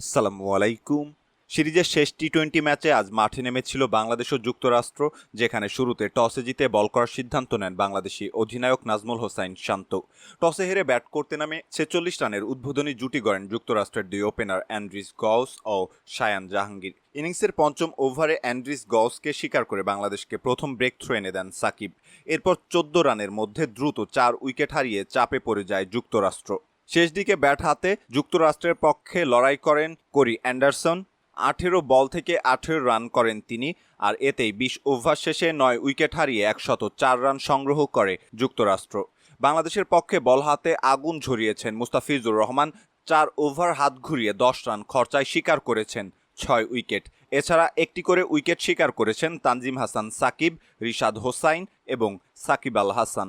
আসসালামু আলাইকুম সিরিজের শেষ টি টোয়েন্টি ম্যাচে আজ মাঠে নেমেছিল বাংলাদেশ ও যুক্তরাষ্ট্র, যেখানে শুরুতে টসে জিতে বল করার সিদ্ধান্ত নেন বাংলাদেশি অধিনায়ক নাজমুল হোসাইন শান্ত। টসে হেরে ব্যাট করতে নামে ছেচল্লিশ রানের উদ্বোধনী জুটি গড়েন যুক্তরাষ্ট্রের দুই ওপেনার অ্যান্ড্রিস গস ও শায়ান জাহাঙ্গীর। ইনিংসের পঞ্চম ওভারে অ্যান্ড্রিস গসকে স্বীকার করে বাংলাদেশকে প্রথম ব্রেক থ্রো এনে দেন সাকিব। এরপর চোদ্দ রানের মধ্যে দ্রুত চার উইকেট হারিয়ে চাপে পড়ে যায় যুক্তরাষ্ট্র। শেষ দিকে ব্যাট হাতে যুক্তরাষ্ট্রের পক্ষে লড়াই করেন করি অ্যান্ডারসন। আঠেরো বল থেকে আঠেরো রান করেন তিনি, আর এতেই বিশ ওভার শেষে নয় উইকেট হারিয়ে একশত চার রান সংগ্রহ করে যুক্তরাষ্ট্র। বাংলাদেশের পক্ষে বল হাতে আগুন ঝরিয়েছেন মুস্তাফিজুর রহমান, চার ওভার হাত ঘুরিয়ে দশ রান খরচায় শিকার করেছেন ছয় উইকেট। এছাড়া একটি করে উইকেট শিকার করেছেন তানজিম হাসান সাকিব, রিশাদ হোসাইন এবং সাকিব আল হাসান।